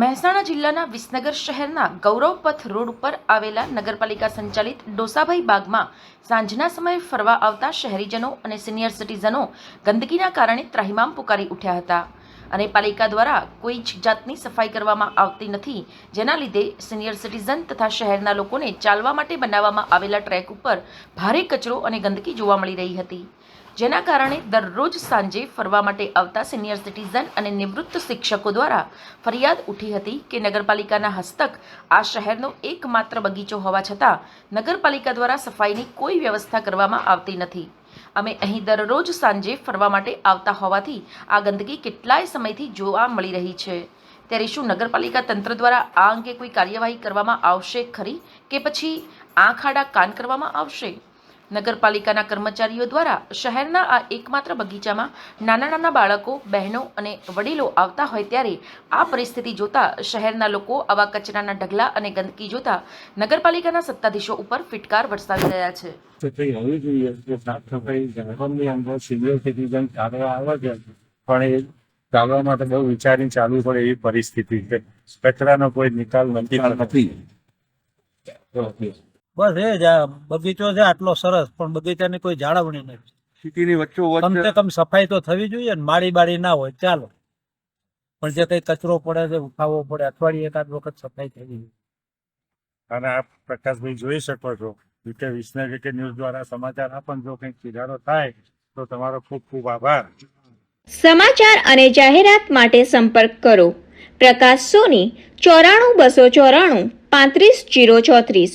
મહેસાણા જિલ્લાના વિસનગર શહેરના ગૌરવપથ રોડ ઉપર આવેલા નગરપાલિકા સંચાલિત ડોસાભાઈ બાગમાં સાંજના સમયે ફરવા આવતા શહેરીજનો અને સિનિયર સિટીઝનો ગંદકીના કારણે ત્રાહિમામ પુકારી ઉઠ્યા હતા. અને પાલિકા દ્વારા કોઈ જ જાતની સફાઈ કરવામાં આવતી નથી, જેના લીધે સિનિયર સિટીઝન તથા શહેરના લોકોને ચાલવા માટે બનાવવામાં આવેલા ટ્રેક ઉપર ભારે કચરો અને ગંદકી જોવા મળી રહી હતી. જેના કારણે દરરોજ સાંજે ફરવા માટે આવતા સિનિયર સિટીઝન અને નિવૃત્ત શિક્ષકો દ્વારા ફરિયાદ ઉઠી હતી કે નગરપાલિકાના હસ્તક આ શહેરનો એકમાત્ર બગીચો હોવા છતાં નગરપાલિકા દ્વારા સફાઈની કોઈ વ્યવસ્થા કરવામાં આવતી નથી. અમે અહીં દરરોજ સાંજે ફરવા માટે આવતા હોવાથી આ ગંદકી કેટલાય સમયથી જોવા મળી રહી છે. ત્યારે શું નગરપાલિકા તંત્ર દ્વારા આ અંગે કોઈ કાર્યવાહી કરવામાં આવશે ખરી કે પછી આંખ આડા કાન કરવામાં આવશે? નગરપાલિકાના કર્મચારીઓ દ્વારા શહેરના આ એકમાત્ર બગીચામાં નાના નાના બાળકો બહેનો અને વડીલો આવતા હોય ત્યારે આ પરિસ્થિતિ જોતા શહેરના લોકો આવા કચરાના ઢગલા અને ગંદકી જોતા નગરપાલિકાના સત્તાધીશો ઉપર ફિટકાર વરસાવી રહ્યા છે. તો થઈ હોવી જોઈએ કે સાફ સફાઈ જંગલની અંદર સિનિયર સિટીઝન ચાલવા આવે છે પણ એ ચાલવા માટે બહુ વિચારીને ચાલવું પડે એવી પરિસ્થિતિ છે. કચરાનો કોઈ નિકાલ નથી. બસ એ જ આ બગીચો છે આટલો સરસ પણ બગીચાની કોઈ જાળવણી નથી. સિટીની વચ્ચો કમસે કમ સફાઈ તો થવી જોઈએ ને માળી બાળી ના હોય ચાલો. પણ જે કઈ કચરો પડે છે ઉઠાવવો પડે અઠવાડિયે એકાદ વખત સફાઈ થવી જોઈએ. અને આપ પ્રકાશભાઈ જોઈ શકો છો કે વિસનગર કે ન્યૂઝ દ્વારા સમાચાર આપણ જો કંઈક સુધારો થાય તો તમારો ખૂબ ખૂબ આભાર. સમાચાર અને જાહેરાત માટે સંપર્ક કરો. પ્રકાશ સોની ચોરાણું બસો ચોરાણું પાંત્રીસ જીરો ચોત્રીસ.